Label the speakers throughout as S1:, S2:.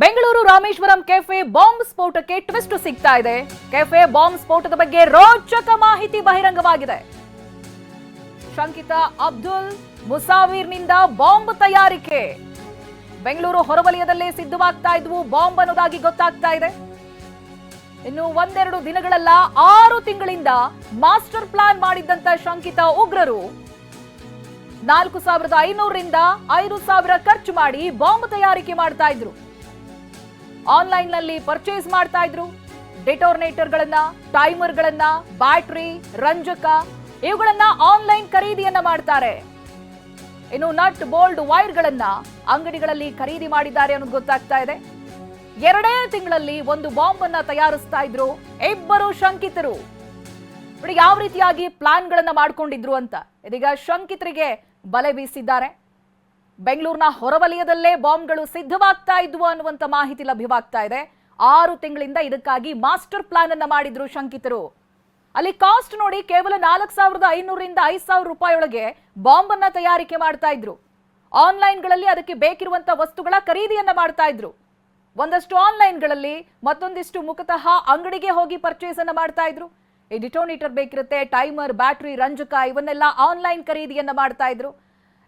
S1: Bengaluru Rameshwaram cafe bomb ಸ್ಫೋಟಕ್ಕೆ twist ಸಿಗ್ತಾ ಇದೆ. ಕೆಫೆ ಬಾಂಬ್ ಸ್ಫೋಟದ ಬಗ್ಗೆ ರೋಚಕ ಮಾಹಿತಿ ಬಹಿರಂಗವಾಗಿದೆ. ಶಂಕಿತ ಅಬ್ದುಲ್ ಮುಸಾವಿರ್ನಿಂದ ಬಾಂಬ್ ತಯಾರಿಕೆ. ಬೆಂಗಳೂರು ಹೊರವಲಯದಲ್ಲೇ ಸಿದ್ಧವಾಗ್ತಾ ಇದ್ವು ಬಾಂಬ್ ಅನ್ನೋದಾಗಿ ಗೊತ್ತಾಗ್ತಾ ಇದೆ. ಇನ್ನು ಒಂದೆರಡು ದಿನಗಳಲ್ಲ, ಆರು ತಿಂಗಳಿಂದ ಮಾಸ್ಟರ್ ಪ್ಲಾನ್ ಮಾಡಿದ್ದಂತ ಶಂಕಿತ ಉಗ್ರರು. ನಾಲ್ಕು ಸಾವಿರದ ಐನೂರರಿಂದ ಐದು ಸಾವಿರ ಖರ್ಚು ಮಾಡಿ ಬಾಂಬ್ ತಯಾರಿಕೆ ಮಾಡ್ತಾ ಇದ್ರು. ಆನ್ಲೈನ್ನಲ್ಲಿ ಪರ್ಚೇಸ್ ಮಾಡ್ತಾ ಇದ್ರು. ಡಿಟೋರ್ನೇಟರ್ಗಳನ್ನ, ಟೈಮರ್ಗಳನ್ನ, ಬ್ಯಾಟ್ರಿ, ರಂಜಕ, ಇವುಗಳನ್ನ ಆನ್ಲೈನ್ ಖರೀದಿಯನ್ನ ಮಾಡ್ತಾರೆ. ಇನ್ನು ನಟ್ ಬೋಲ್ಡ್ ವೈರ್ಗಳನ್ನ ಅಂಗಡಿಗಳಲ್ಲಿ ಖರೀದಿ ಮಾಡಿದ್ದಾರೆ ಅನ್ನೋದು ಗೊತ್ತಾಗ್ತಾ ಇದೆ. ಎರಡೇ ತಿಂಗಳಲ್ಲಿ ಒಂದು ಬಾಂಬ್ ಅನ್ನ ತಯಾರಿಸ್ತಾ ಇದ್ರು ಇಬ್ಬರು ಶಂಕಿತರು. ಯಾವ ರೀತಿಯಾಗಿ ಪ್ಲಾನ್ಗಳನ್ನ ಮಾಡ್ಕೊಂಡಿದ್ರು ಅಂತ. ಇದೀಗ ಶಂಕಿತರಿಗೆ ಬಲೆ ಬೀಸಿದ್ದಾರೆ. ಬೆಂಗಳೂರಿನ ಹೊರವಲಯದಲ್ಲೇ ಬಾಂಬ್ಗಳು ಸಿದ್ಧವಾಗ್ತಾ ಇದ್ವು ಅನ್ನುವಂತ ಮಾಹಿತಿ ಲಭ್ಯವಾಗ್ತಾ ಇದೆ. ಆರು ತಿಂಗಳಿಂದ ಇದಕ್ಕಾಗಿ ಮಾಸ್ಟರ್ ಪ್ಲಾನ್ ಅನ್ನ ಮಾಡಿದ್ರು ಶಂಕಿತರು. ಅಲ್ಲಿ ಕಾಸ್ಟ್ ನೋಡಿ ಕೇವಲ ನಾಲ್ಕು ಸಾವಿರದ ಐನೂರಿಂದ ಐದು ಸಾವಿರ ರೂಪಾಯಿ ಒಳಗೆ ಬಾಂಬ್ ಅನ್ನ ತಯಾರಿಕೆ ಮಾಡ್ತಾ ಇದ್ರು. ಆನ್ಲೈನ್ಗಳಲ್ಲಿ ಅದಕ್ಕೆ ಬೇಕಿರುವಂತ ವಸ್ತುಗಳ ಖರೀದಿಯನ್ನ ಮಾಡ್ತಾ ಇದ್ರು. ಒಂದಷ್ಟು ಆನ್ಲೈನ್ಗಳಲ್ಲಿ ಮತ್ತೊಂದಿಷ್ಟು ಮುಖತಃ ಅಂಗಡಿಗೆ ಹೋಗಿ ಪರ್ಚೇಸ್ ಅನ್ನ ಮಾಡ್ತಾ ಇದ್ರು. ಈ ಡಿಟೋನೇಟರ್ ಬೇಕಿರುತ್ತೆ, ಟೈಮರ್, ಬ್ಯಾಟ್ರಿ, ರಂಜಕ ಇವನ್ನೆಲ್ಲ ಆನ್ಲೈನ್ ಖರೀದಿಯನ್ನ ಮಾಡ್ತಾ ಇದ್ರು.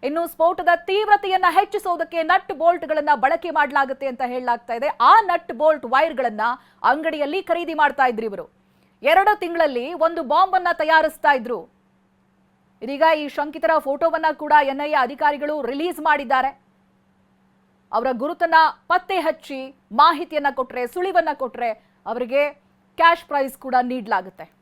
S1: ಇನ್ನು ಸ್ಫೋಟದ ತೀವ್ರತೆಯನ್ನ ಹೆಚ್ಚಿಸೋದಕ್ಕೆ ನಟ್ ಬೋಲ್ಟ್ಗಳನ್ನ ಬಳಕೆ ಮಾಡಲಾಗುತ್ತೆ ಅಂತ ಹೇಳಲಾಗ್ತಾ ಇದೆ. ಆ ನಟ್ ಬೋಲ್ಟ್ ವೈರ್ಗಳನ್ನ ಅಂಗಡಿಯಲ್ಲಿ ಖರೀದಿ ಮಾಡ್ತಾ ಇದ್ರು ಇವರು. ಎರಡು ತಿಂಗಳಲ್ಲಿ ಒಂದು ಬಾಂಬ್ ಅನ್ನ ತಯಾರಿಸ್ತಾ ಇದ್ರು. ಇದೀಗ ಈ ಶಂಕಿತರ ಫೋಟೋವನ್ನ ಕೂಡ ಎನ್ಐಎ ಅಧಿಕಾರಿಗಳು ರಿಲೀಸ್ ಮಾಡಿದ್ದಾರೆ. ಅವರ ಗುರುತನ್ನ ಪತ್ತೆ ಹಚ್ಚಿ ಮಾಹಿತಿಯನ್ನ ಕೊಟ್ರೆ, ಸುಳಿವನ್ನ ಕೊಟ್ರೆ ಅವರಿಗೆ ಕ್ಯಾಶ್ ಪ್ರೈಸ್ ಕೂಡ ನೀಡಲಾಗುತ್ತೆ.